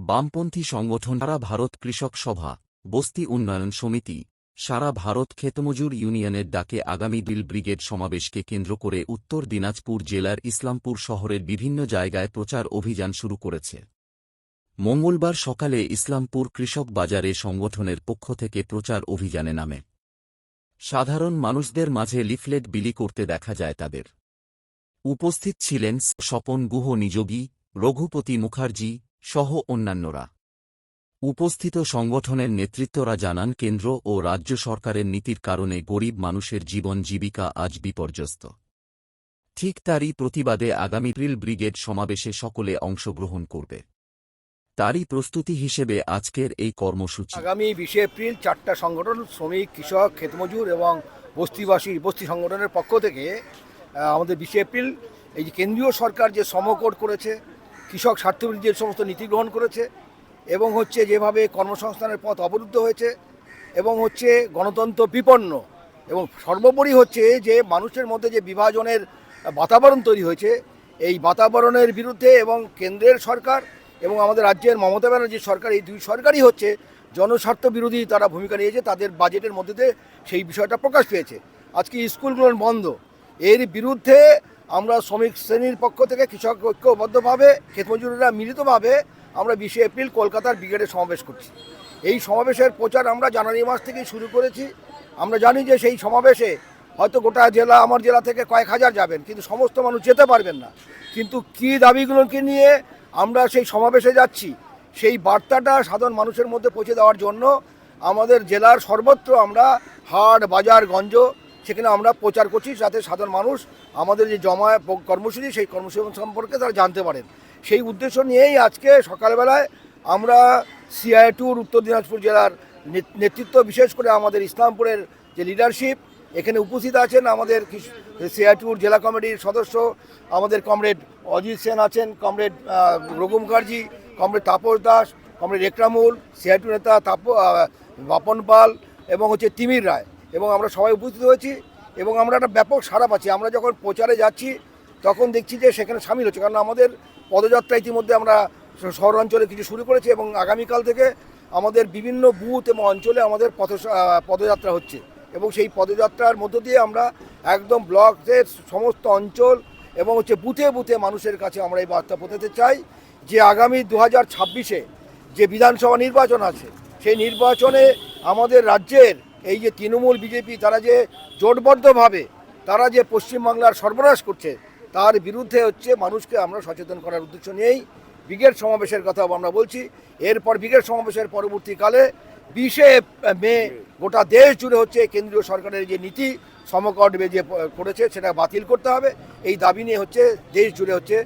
বামপন্থী সংগঠন সারা ভারত কৃষক সভা, বস্তি উন্নয়ন সমিতি, সারা ভারত ক্ষেতমজুর ইউনিয়নের ডাকে আগামী দিল ব্রিগেড সমাবেশকে কেন্দ্র করে উত্তর দিনাজপুর জেলার ইসলামপুর শহরের বিভিন্ন জায়গায় প্রচার অভিযান শুরু করেছে। মঙ্গলবার সকালে ইসলামপুর কৃষক বাজারে সংগঠনের পক্ষ থেকে প্রচার অভিযানে নামে। সাধারণ মানুষদের মাঝে লিফলেট বিলি করতে দেখা যায় তাদের। উপস্থিত ছিলেন স্বপন গুহ নিযোগী, রঘুপতি মুখার্জি সহ অন্যান্যরা। উপস্থিত সংগঠনের নেতৃত্বরা জানান, কেন্দ্র ও রাজ্য সরকারের নীতির কারণে গরিব মানুষের জীবন জীবিকা আজ বিপর্যস্ত। ঠিক তারই প্রতিবাদে আগামী এপ্রিল ব্রিগেড সমাবেশে সকলে অংশগ্রহণ করবে। তারই প্রস্তুতি হিসেবে আজকের এই কর্মসূচি। আগামী বিশে এপ্রিল চারটা সংগঠন, শ্রমিক, কৃষক ক্ষেতমজুর এবং বস্তিবাসী, বস্তি সংগঠনের পক্ষ থেকে আমাদের বিশে এপ্রিল এই যে কেন্দ্রীয় সরকার যে সমকোট করেছে কৃষক স্বার্থবিরোধী যে সমস্ত নীতি গ্রহণ করেছে এবং হচ্ছে যেভাবে কর্মসংস্থানের পথ অবরুদ্ধ হয়েছে এবং হচ্ছে গণতন্ত্র বিপন্ন এবং সর্বোপরি হচ্ছে যে মানুষের মধ্যে যে বিভাজনের বাতাবরণ তৈরি হয়েছে, এই বাতাবরণের বিরুদ্ধে এবং কেন্দ্রের সরকার এবং আমাদের রাজ্যের মমতা ব্যানার্জির সরকার, এই দুই সরকারই হচ্ছে জনস্বার্থ বিরোধী তারা ভূমিকা নিয়েছে, তাদের বাজেটের মধ্যে দিয়ে সেই বিষয়টা প্রকাশ পেয়েছে। আজকে স্কুলগুলো বন্ধ এর বিরুদ্ধে আমরা শ্রমিক শ্রেণির পক্ষ থেকে কৃষক ঐক্যবদ্ধভাবে ক্ষেতমজুররা মিলিতভাবে আমরা বিশে এপ্রিল কলকাতার ব্রিগেডে সমাবেশ করছি। এই সমাবেশের প্রচার আমরা জানুয়ারি মাস থেকেই শুরু করেছি। আমরা জানি যে সেই সমাবেশে হয়তো গোটা জেলা, আমার জেলা থেকে কয়েক হাজার যাবেন, কিন্তু সমস্ত মানুষ যেতে পারবেন না। কিন্তু কী দাবিগুলোকে নিয়ে আমরা সেই সমাবেশে যাচ্ছি, সেই বার্তাটা সাধারণ মানুষের মধ্যে পৌঁছে দেওয়ার জন্য আমাদের জেলার সর্বত্র আমরা হাট, বাজার, গঞ্জ সেখানে আমরা প্রচার করছি যাতে সাধারণ মানুষ আমাদের যে জমা কর্মসূচি, সেই কর্মসূচি সম্পর্কে তারা জানতে পারেন। সেই উদ্দেশ্য নিয়েই আজকে সকালবেলায় আমরা সিআই টুর উত্তর দিনাজপুর জেলার নেত- নেতৃত্ব, বিশেষ করে আমাদের ইসলামপুরের যে লিডারশিপ এখানে উপস্থিত আছেন আমাদের সিআইটুর জেলা কমিটির সদস্য, আমাদের কমরেড অজিত সেন আছেন, comrade Raghu Mukherjee comrade Tapas Das, comrade Ekramul CITU নেতা তাপ বাপন পাল এবং হচ্ছে তিমির রায়। এবং আমরা সবাই উপস্থিত হয়েছি এবং আমরা একটা ব্যাপক সাড়া পাচ্ছি। আমরা যখন প্রচারে যাচ্ছি, তখন দেখছি যে সেখানে সামিল হচ্ছে। কারণ আমাদের পদযাত্রা ইতিমধ্যে আমরা শহরাঞ্চলে কিছু শুরু করেছি এবং আগামীকাল থেকে আমাদের বিভিন্ন বুথ এবং অঞ্চলে আমাদের পথ পদযাত্রা হচ্ছে। এবং সেই পদযাত্রার মধ্য দিয়ে আমরা একদম ব্লকের সমস্ত অঞ্চল এবং হচ্ছে বুথে বুথে মানুষের কাছে আমরা এই বার্তা পৌঁছাতে চাই যে আগামী দু হাজার ছাব্বিশে যে বিধানসভা নির্বাচন আছে, সেই নির্বাচনে আমাদের রাজ্যের এই যে তৃণমূল বিজেপি তারা যে জোটবদ্ধভাবে তারা যে পশ্চিমবাংলার সর্বনাশ করছে, তার বিরুদ্ধে হচ্ছে মানুষকে আমরা সচেতন করার উদ্দেশ্য নিয়েই ব্রিগেড সমাবেশের কথা আমরা বলছি। এরপর ব্রিগেড সমাবেশের পরবর্তীকালে বিশে মে গোটা দেশ জুড়ে হচ্ছে কেন্দ্রীয় সরকারের যে নীতি, সমকট যে করেছে, সেটা বাতিল করতে হবে। এই দাবি নিয়ে হচ্ছে দেশ জুড়ে হচ্ছে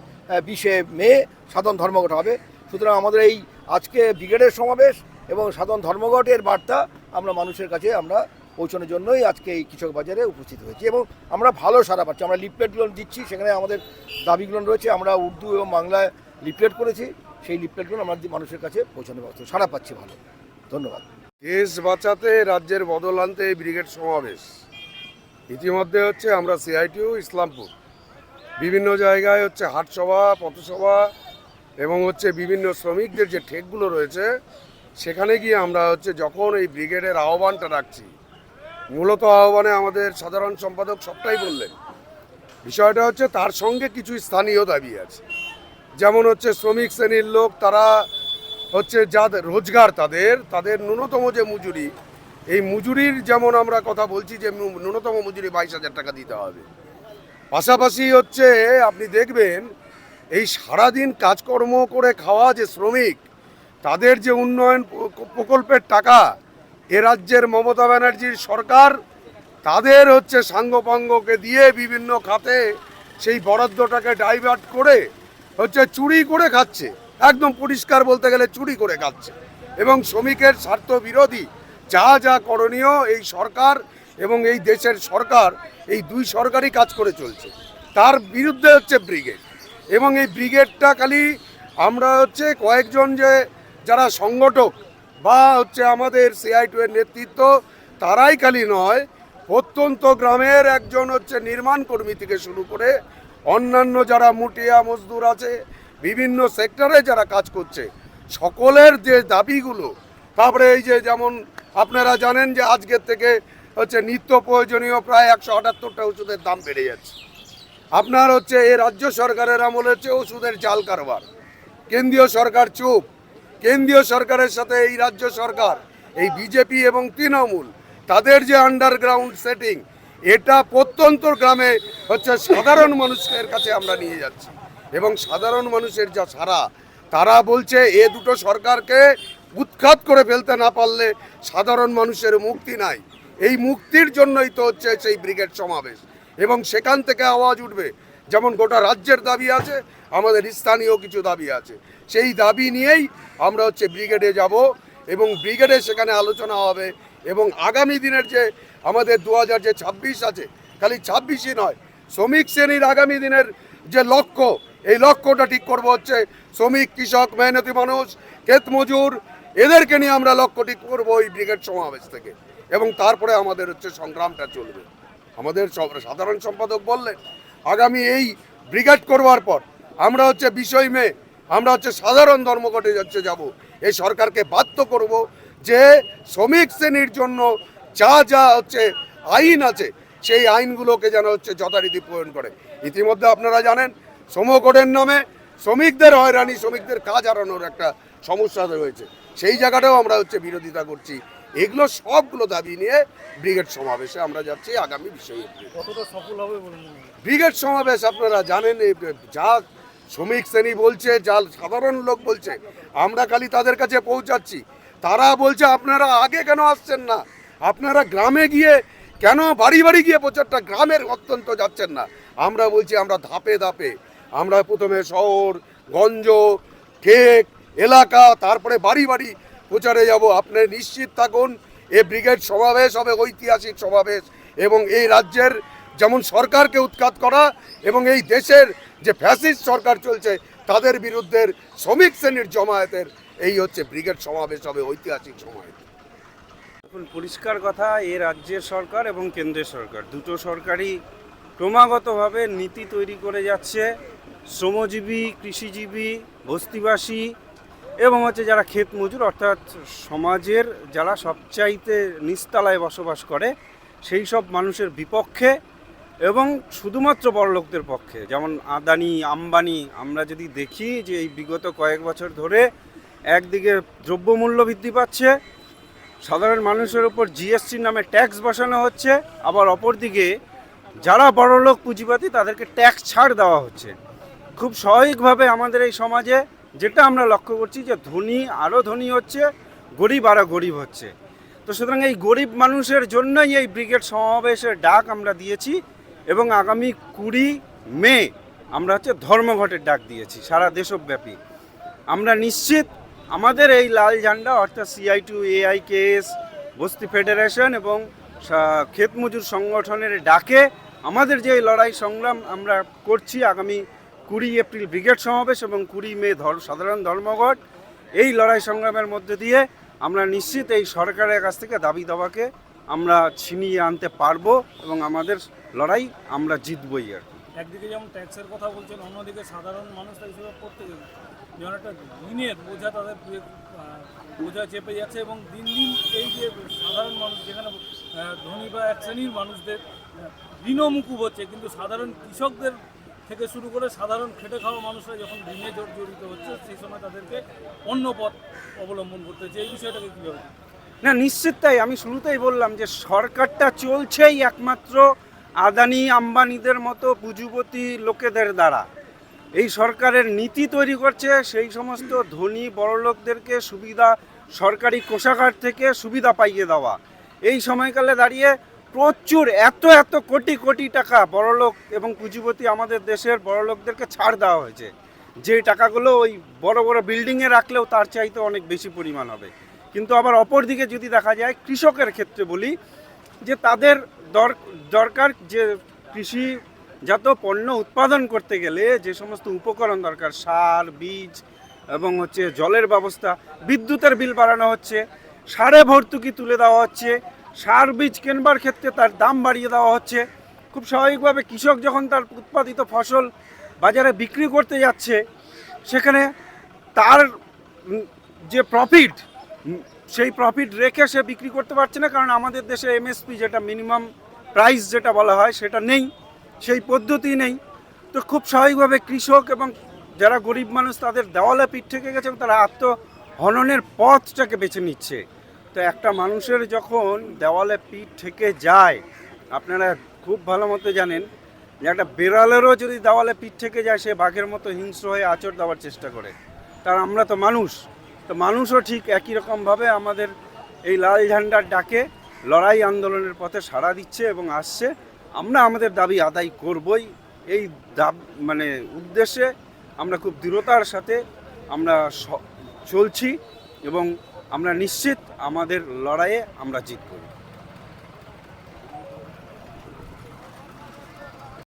বিশে মে সাধারণ ধর্মঘট হবে। সুতরাং আমাদের এই আজকে ব্রিগেডের সমাবেশ এবং সাধারণ ধর্মঘটের বার্তা আমরা মানুষের কাছে আমরা পৌঁছানোর জন্যই আজকে এই কৃষক বাজারে উপস্থিত হয়েছি এবং আমরা ভালো সারা পাচ্ছি। আমরা লিফলেটগুলো দিচ্ছি, সেখানে আমাদের দাবিগুলো রয়েছে। আমরা উর্দু এবং বাংলায় লিফলেট করেছি। সেই লিফলেটগুলো আমরা মানুষের কাছে পৌঁছানো ব্যবস্থা সারা পাচ্ছি ভালো। ধন্যবাদ। দেশ বাঁচাতে রাজ্যের বদল আনতে এই ব্রিগেড সমাবেশ। ইতিমধ্যে হচ্ছে আমরা সিআইটিও ইসলামপুর। বিভিন্ন জায়গায় হচ্ছে হাটসভা, পথসভা এবং হচ্ছে বিভিন্ন শ্রমিকদের যে ঠেকগুলো রয়েছে সেখানে গিয়ে আমরা হচ্ছে যখন এই ব্রিগেডের আহ্বানটা রাখছি, মূলত আহ্বানে আমাদের সাধারণ সম্পাদক সবটাই বললেন। বিষয়টা হচ্ছে তার সঙ্গে কিছু স্থানীয় দাবি আছে। যেমন হচ্ছে শ্রমিক শ্রেণির লোক, তারা হচ্ছে যাদের রোজগার তাদের তাদের ন্যূনতম যে মজুরি, এই মজুরির যেমন আমরা কথা বলছি যে ন্যূনতম মজুরি বাইশ হাজার টাকা দিতে হবে। পাশাপাশি হচ্ছে আপনি দেখবেন, এই সারাদিন কাজকর্ম করে খাওয়া যে শ্রমিক তাদের যে উন্নয়ন প্রকল্পের টাকা এ রাজ্যের মমতা ব্যানার্জির সরকার, তাদের হচ্ছে সাঙ্গপাঙ্গকে দিয়ে বিভিন্ন খাতে সেই বরাদ্দটাকে ডাইভার্ট করে হচ্ছে চুরি করে খাচ্ছে। একদম পরিষ্কার বলতে গেলে চুরি করে খাচ্ছে। এবং শ্রমিকের স্বার্থ বিরোধী যা যা করণীয় এই সরকার এবং এই দেশের সরকার, এই দুই সরকারই কাজ করে চলছে। তার বিরুদ্ধে হচ্ছে ব্রিগেড। এবং এই ব্রিগেডটা খালি আমরা হচ্ছে কয়েকজন যে যারা সংগঠক বা হচ্ছে আমাদের সিআই টু এর নেতৃত্ব, তারাই খালি নয়, প্রত্যন্ত গ্রামের একজন হচ্ছে নির্মাণ কর্মী থেকে শুরু করে অন্যান্য যারা মুটিয়া মজদুর আছে, বিভিন্ন সেক্টরে যারা কাজ করছে, সকলের যে দাবিগুলো, তারপরে এই যে যেমন আপনারা জানেন যে আজকের থেকে হচ্ছে নিত্য প্রয়োজনীয় প্রায় একশো আটাত্তরটা ওষুধের দাম বেড়ে যাচ্ছে। আপনার হচ্ছে এ রাজ্য সরকারের আমল হচ্ছে ওষুধের জাল কারবার। কেন্দ্রীয় সরকার চুপ কেন্দ্রীয় সরকারের সাথে এই রাজ্য সরকার, এই বিজেপি এবং তৃণমূল, তাদের যে আন্ডারগ্রাউন্ড সেটিং এটা প্রত্যন্ত গ্রামে হচ্ছে সাধারণ মানুষের কাছে আমরা নিয়ে যাচ্ছি। এবং সাধারণ মানুষের যা সারা তারা বলছে এ দুটো সরকারকে উৎখাত করে ফেলতে না পারলে সাধারণ মানুষের মুক্তি নাই। এই মুক্তির জন্যই তো হচ্ছে সেই ব্রিগেড সমাবেশ। এবং সেখান থেকে আওয়াজ উঠবে, যেমন গোটা রাজ্যের দাবি আছে, আমাদের স্থানীয় কিছু দাবি আছে। সেই দাবি নিয়েই আমরা হচ্ছে ব্রিগেডে যাব এবং ব্রিগেডে সেখানে আলোচনা হবে এবং আগামী দিনের যে আমাদের দু হাজার যে ছাব্বিশ আছে, খালি ছাব্বিশই নয়, শ্রমিক শ্রেণির আগামী দিনের যে লক্ষ্য, এই লক্ষ্যটা ঠিক করব হচ্ছে শ্রমিক, কৃষক, মেহনতি মানুষ, ক্ষেত মজুর, এদেরকে নিয়ে আমরা লক্ষ্য ঠিক করব ওই ব্রিগেড সমাবেশ থেকে এবং তারপরে আমাদের হচ্ছে সংগ্রামটা চলবে। আমাদের সাধারণ সম্পাদক বললেন, আগামী এই ব্রিগেড করবার পর আমরা হচ্ছে বিষয় মেয়ে আমরা হচ্ছে সাধারণ ধর্মঘটে হচ্ছে যাব। এই সরকারকে বাধ্য করব যে শ্রমিক শ্রেণির জন্য যা যা হচ্ছে আইন আছে সেই আইনগুলোকে যেন হচ্ছে যথারীতি প্রয়োগ করে। ইতিমধ্যে আপনারা জানেন শ্রমকোডের নামে শ্রমিকদের হয়রানি শ্রমিকদের কাজ হারানোর একটা সমস্যা রয়েছে। সেই জায়গাটাও আমরা হচ্ছে বিরোধিতা করছি। এগুলো সবগুলো দাবি নিয়ে ব্রিগেড সমাবেশে আমরা যাচ্ছি আগামী বিশে এপ্রিল। ব্রিগেড সমাবেশ আপনারা জানেন এই যা শ্রমিক শ্রেণি বলছে, যা সাধারণ লোক বলছে, আমরা খালি তাদের কাছে পৌঁছাচ্ছি। তারা বলছে, আপনারা আগে কেন আসছেন না? আপনারা গ্রামে গিয়ে কেন বাড়ি বাড়ি গিয়ে প্রচারটা, গ্রামের অত্যন্ত যাচ্ছেন না? আমরা বলছি, আমরা ধাপে ধাপে, আমরা প্রথমে শহর, গঞ্জ, ঠেক, এলাকা, তারপরে বাড়ি বাড়ি প্রচারে যাব। আপনি নিশ্চিত থাকুন, এ ব্রিগেড সমাবেশ হবে, ঐতিহাসিক সমাবেশ, এবং এই রাজ্যের যেমন সরকারকে উৎখাত করা, এবং এই দেশের যে ফ্যাসিস্ট সরকার চলছে, তাদের বিরুদ্ধে শ্রমিক শ্রেণির জমায়েতের, এই হচ্ছে ব্রিগেড সমাবেশ হবে ঐতিহাসিক এখন পরিষ্কার কথা, এ রাজ্যের সরকার এবং কেন্দ্রের সরকার, দুটো সরকারই ক্রমাগতভাবে নীতি তৈরি করে যাচ্ছে। শ্রমজীবী, কৃষিজীবী, বস্তিবাসী এবং হচ্ছে যারা ক্ষেত মজুর, অর্থাৎ সমাজের যারা সবচাইতে নিস্তালায় বসবাস করে, সেই সব মানুষের বিপক্ষে এবং শুধুমাত্র বড়লোকদের পক্ষে, যেমন আদানি, আম্বানি, আমরা যদি দেখি যে এই বিগত কয়েক বছর ধরে একদিকে দ্রব্যমূল্য বৃদ্ধি পাচ্ছে, সাধারণ মানুষের উপর জিএসটির নামে ট্যাক্স বসানো হচ্ছে, আবার অপরদিকে যারা বড়লোক পুঁজিবাদী তাদেরকে ট্যাক্স ছাড় দেওয়া হচ্ছে। খুব স্বাভাবিকভাবে আমাদের এই সমাজে যেটা আমরা লক্ষ্য করছি যে ধনী আরও ধনী হচ্ছে, গরিব আরও গরিব হচ্ছে। তো সুতরাং এই গরিব মানুষের জন্যই এই ব্রিগেড সমাবেশের ডাক আমরা দিয়েছি। এবং আগামী কুড়ি মে আমরা হচ্ছে ধর্মঘটের ডাক দিয়েছি, সারা দেশব্যাপী। আমরা নিশ্চিত আমাদের এই লাল ঝান্ডা, অর্থাৎ সিআই টু এআইকেএস বস্তি ফেডারেশন এবং ক্ষেত মজুর সংগঠনের ডাকে আমাদের যে লড়াই সংগ্রাম আমরা করছি আগামী কুড়ি এপ্রিল ব্রিগেড সমাবেশ এবং কুড়ি মে ধর, সাধারণ ধর্মঘট, এই লড়াই সংগ্রামের মধ্যে দিয়ে আমরা নিশ্চিত এই সরকারের কাছ থেকে দাবি দাবাকে আমরা ছিনিয়ে আনতে পারব এবং আমাদের লড়াই আমরা জিতবই আর কি। একদিকে যেমন ট্যাক্সের কথা বলছেন অন্যদিকে সাধারণ মানুষ তাই হিসেবে প্রত্যেকে যেমন একটা ঋণের বোঝা তাদের বোঝা চেপে যাচ্ছে এবং দিন দিন এই যে সাধারণ মানুষ যেখানে ধনী বা এক শ্রেণির মানুষদের আহ, ঋণও মুকুব হচ্ছে কিন্তু সাধারণ কৃষকদের থেকে শুরু করে সাধারণ খেটে খাওয়া মানুষরা যখন ঋণে জড় জড়িত হচ্ছে সেই সময় তাদেরকে অন্য পথ অবলম্বন করতে হচ্ছে। এই বিষয়টাকে কীভাবে না, নিশ্চিত তাই। আমি শুরুতেই বললাম যে সরকারটা চলছেই একমাত্র আদানি, আম্বানিদের মতো পুঁজিপতি লোকেদের দ্বারা। এই সরকারের নীতি তৈরি করছে, সেই সমস্ত ধনী বড়লোকদেরকে সুবিধা, সরকারি কোষাগার থেকে সুবিধা পাইয়ে দেওয়া। এই সময়কালে দাঁড়িয়ে প্রচুর, এত এত কোটি কোটি টাকা বড়লোক এবং পুঁজিপতি আমাদের দেশের বড়লোকদেরকে ছাড় দেওয়া হয়েছে। যে টাকাগুলো ওই বড় বড় বিল্ডিংয়ে রাখলেও তার চাইতে অনেক বেশি পরিমাণ হবে। কিন্তু আবার অপর দিকে যদি দেখা যায় কৃষকের ক্ষেত্রে বলি, যে তাদের দর- দরকার যে কৃষি কৃষিজাত পণ্য উৎপাদন করতে গেলে যে সমস্ত উপকরণ দরকার, সার, বীজ এবং হচ্ছে জলের ব্যবস্থা, বিদ্যুতের বিল বাড়ানো হচ্ছে, সারে ভর্তুকি তুলে দেওয়া হচ্ছে, সার বীজ কেনবার ক্ষেত্রে তার দাম বাড়িয়ে দেওয়া হচ্ছে, খুব স্বাভাবিকভাবে কৃষক যখন তার উৎপাদিত ফসল বাজারে বিক্রি করতে যাচ্ছে, সেখানে তার যে প্রফিট সেই প্রফিট রেখে সে বিক্রি করতে পারছে না, কারণ আমাদের দেশে এমএসপি যেটা মিনিমাম প্রাইস যেটা বলা হয় সেটা নেই, সেই পদ্ধতি নেই। তো খুব স্বাভাবিকভাবে কৃষক এবং যারা গরিব মানুষ তাদের দেওয়ালে পিঠ থেকে গেছে এবং তারা আত্মহননের পথটাকে বেছে নিচ্ছে। তো একটা মানুষের যখন দেওয়ালে পিঠ থেকে যায়, আপনারা খুব ভালো মতো জানেন যে একটা বেড়ালেরও যদি দেওয়ালে পিঠ থেকে যায়, সে বাঘের মতো হিংস্র হয়ে আচর দেওয়ার চেষ্টা করে। তার আমরা তো মানুষ। তো মানুষও ঠিক একই রকমভাবে আমাদের এই লাল ঝান্ডার ডাকে লড়াই আন্দোলনের পথে সাড়া দিচ্ছে এবং আসছে। আমরা আমাদের দাবি আদায় করবই। এই দাব মানে উদ্দেশ্যে আমরা খুব দৃঢ়তার সাথে আমরা চলছি এবং আমরা নিশ্চিত আমাদের লড়াইয়ে আমরা জিতব।